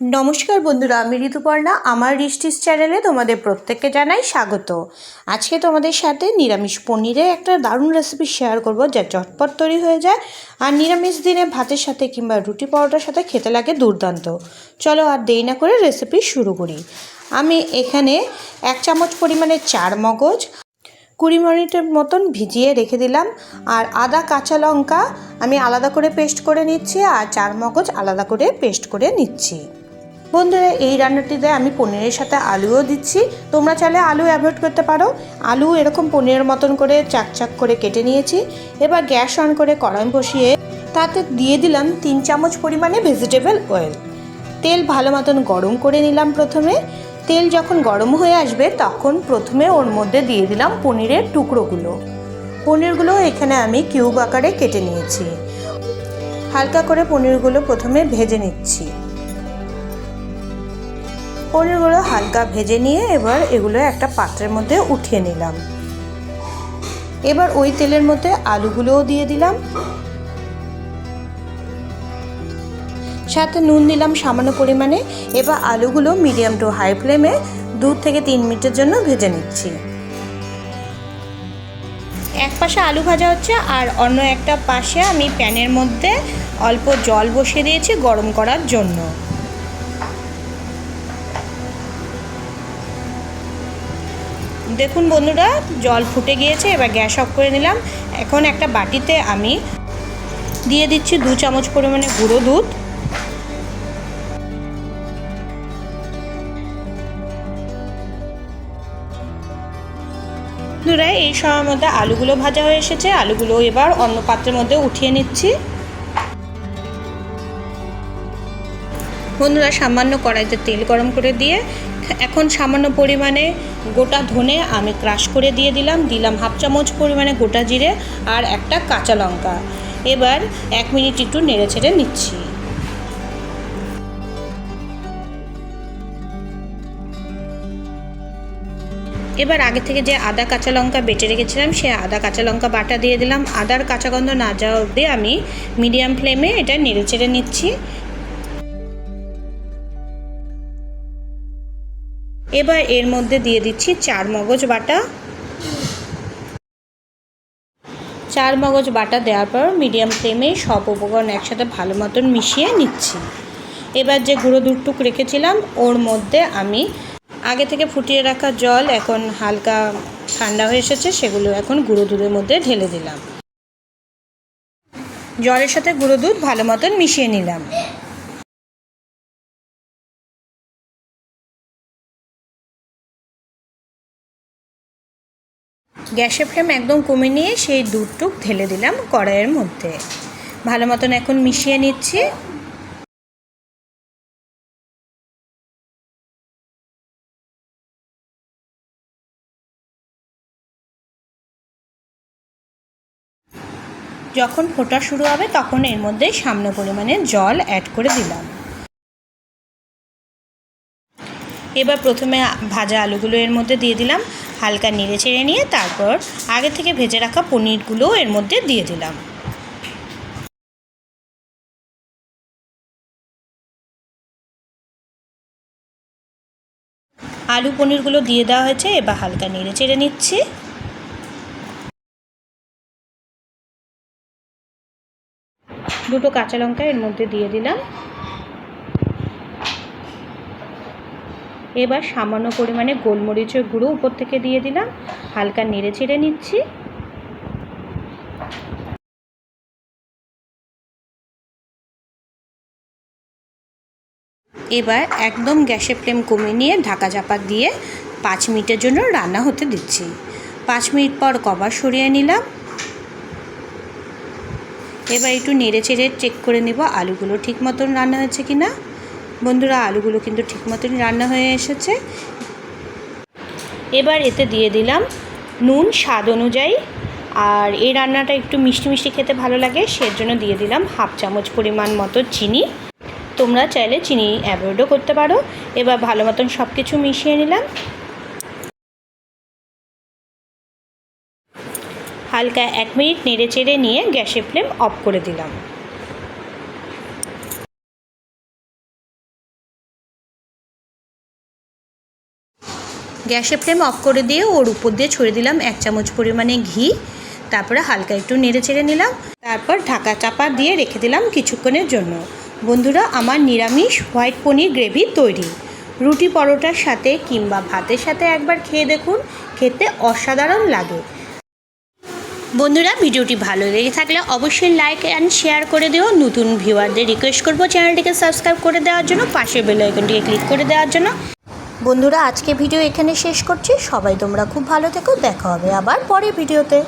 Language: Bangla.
নমস্কার বন্ধুরা, আমি ঋতুপর্ণা। আমার রিস্টিস চ্যানেলে তোমাদের প্রত্যেককে জানাই স্বাগত। আজকে তোমাদের সাথে নিরামিষ পনিরের একটা দারুণ রেসিপি শেয়ার করব, যা চটপট তৈরি হয়ে যায়। আর নিরামিষ দিনে ভাতের সাথে কিংবা রুটি পরোটার সাথে খেতে লাগে দুর্দান্ত। চলো আর দেরি না করে রেসিপি শুরু করি। আমি এখানে এক চামচ পরিমাণে চার মগজ, কুড়ি মিনিটের মতন ভিজিয়ে রেখে দিলাম। আর আদা, কাঁচা লঙ্কা আমি আলাদা করে পেস্ট করে নিচ্ছি আর চার মগজ আলাদা করে পেস্ট করে নিচ্ছি। বন্ধুরা, এই রান্নাটিতে আমি পনিরের সাথে আলুও দিচ্ছি। তোমরা চাইলে আলু অ্যাভয়েড করতে পারো। আলু এরকম পনিরের মতন করে চাক চাক করে কেটে নিয়েছি। এবার গ্যাস অন করে কড়াই বসিয়ে তাতে দিয়ে দিলাম তিন চামচ পরিমাণে ভেজিটেবল অয়েল তেল ভালো মতন গরম করে নিলাম প্রথমে। তেল যখন গরম হয়ে আসবে, তখন প্রথমে ওর মধ্যে দিয়ে দিলাম পনিরের টুকরোগুলো। পনিরগুলো এখানে আমি কিউব আকারে কেটে নিয়েছি। হালকা করে পনিরগুলো প্রথমে ভেজে নিচ্ছি। পনিরগুলো হালকা ভেজে নিয়ে এবার এগুলো একটা পাত্রের মধ্যে উঠিয়ে নিলাম। এবার ওই তেলের মধ্যে আলুগুলোও দিয়ে দিলাম। সাথে নুন দিলাম সামান্য পরিমাণে। এবার আলুগুলো মিডিয়াম টু হাই ফ্লেমে দু থেকে তিন মিনিটের জন্য ভেজে নিচ্ছি। এক পাশে আলু ভাজা হচ্ছে আর অন্য একটা পাশে আমি প্যানের মধ্যে অল্প জল বসিয়ে দিয়েছি গরম করার জন্য। দেখুন বন্ধুরা, জল ফুটে গিয়েছে, এবার গ্যাস অফ করে নিলাম। এখন একটা বাটিতে আমি দিয়ে দিচ্ছি দু চামচ পরিমাণে গুঁড়ো দুধ। বন্ধুরা, এই সময়ের মধ্যে আলুগুলো ভাজা হয়ে এসেছে, আলুগুলো এবার অন্য পাত্রের মধ্যে উঠিয়ে নিচ্ছি। বন্ধুরা, সামান্য কড়াইতে তেল গরম করে দিয়ে এখন সামান্য পরিমাণে গোটা ধনে আমি ক্রাশ করে দিয়ে দিলাম দিলাম হাফ চামচ পরিমাণে গোটা জিরে আর একটা কাঁচা লঙ্কা। এবার এক মিনিট একটু নেড়ে ছেড়ে নিচ্ছি। এবার আগে থেকে যে আদা কাঁচা লঙ্কা বেটে রেখেছিলাম, সে আদা কাঁচা লঙ্কা বাটা দিয়ে দিলাম। আদার কাঁচা গন্ধ না যাওয়া অবধি আমি মিডিয়াম ফ্লেমে এটা নেড়ে চেড়ে নিচ্ছি। এবার এর মধ্যে দিয়ে দিচ্ছি চার মগজ বাটা। চার মগজ বাটা দেওয়ার পর মিডিয়াম ফ্লেমে সব উপকরণ একসাথে ভালো মতন মিশিয়ে নিচ্ছি। এবার যে গুঁড়ো দুধটুক রেখেছিলাম, ওর মধ্যে আমি আগে থেকে ফুটিয়ে রাখা জল এখন হালকা ঠান্ডা হয়ে এসেছে, সেগুলো এখন গুঁড়ো দুধের মধ্যে ঢেলে দিলাম। জলের সাথে গুঁড়ো দুধ ভালো মতন মিশিয়ে নিলাম। গ্যাসের ফ্লেম একদম কমে নিয়ে সেই দুধটুক ঢেলে দিলাম কড়াইয়ের মধ্যে। ভালো মতন এখন মিশিয়ে নিচ্ছি। যখন ফোটা শুরু হবে তখন এর মধ্যে সামান্য পরিমাণে জল অ্যাড করে দিলাম। এবার প্রথমে ভাজা আলুগুলো এর মধ্যে দিয়ে দিলাম। হালকা নেড়ে চেড়ে নিয়ে তারপর আগে থেকে ভেজে রাখা পনিরগুলোও এর মধ্যে দিয়ে দিলাম। আলু পনিরগুলো দিয়ে দেওয়া হয়েছে, এবার হালকা নেড়ে চেড়ে নিচ্ছি। দুটো কাঁচা লঙ্কা এর মধ্যে দিয়ে দিলাম। এবার সামান্য পরিমাণে গোলমরিচের গুঁড়ো উপর থেকে দিয়ে দিলাম। হালকা নেড়ে চেড়ে নিচ্ছি। এবার একদম গ্যাসের ফ্লেম কমিয়ে নিয়ে ঢাকা চাপা দিয়ে পাঁচ মিনিটের জন্য রান্না হতে দিচ্ছি। পাঁচ মিনিট পর কভার সরিয়ে নিলাম। এবার একটু নেড়ে চেড়ে চেক করে নেব আলুগুলো ঠিক মতন রান্না হয়েছে কি না বন্ধুরা, আলুগুলো কিন্তু ঠিক মতনই রান্না হয়ে এসেছে। এবার এতে দিয়ে দিলাম নুন স্বাদ অনুযায়ী। আর এই রান্নাটা একটু মিষ্টি মিষ্টি খেতে ভালো লাগে, সেজন্য দিয়ে দিলাম হাফ চামচ পরিমাণ মতো চিনি। তোমরা চাইলে চিনি অ্যাভয়েডও করতে পারো। এবার ভালো মতন সব কিছু মিশিয়ে নিলাম। হালকা এক মিনিট নেড়ে চেড়ে নিয়ে গ্যাসের ফ্লেম অফ করে দিলাম। গ্যাসের ফ্লেম অফ করে দিয়ে ওর উপর দিয়ে ছড়ে দিলাম এক চামচ পরিমাণে ঘি। তারপরে হালকা একটু নেড়ে চেড়ে নিলাম। তারপর ঢাকা চাপা দিয়ে রেখে দিলাম কিছুক্ষণের জন্য। বন্ধুরা, আমার নিরামিষ হোয়াইট পনির গ্রেভি তৈরি। রুটি পরোটার সাথে কিংবা ভাতের সাথে একবার খেয়ে দেখুন, খেতে অসাধারণ লাগে। বন্ধুরা, ভিডিওটি ভালো লেগে থাকলে অবশ্যই লাইক অ্যান্ড শেয়ার করে দিও। নতুন ভিউয়ারদের রিকোয়েস্ট করব চ্যানেলটিকে সাবস্ক্রাইব করে দেওয়ার জন্য, পাশের বেল আইকনটিকে ক্লিক করে দেওয়ার জন্য। বন্ধুরা, আজকে ভিডিও এখানে শেষ করছি। সবাই তোমরা খুব ভালো থেকো। দেখা হবে আবার পরে ভিডিওতে।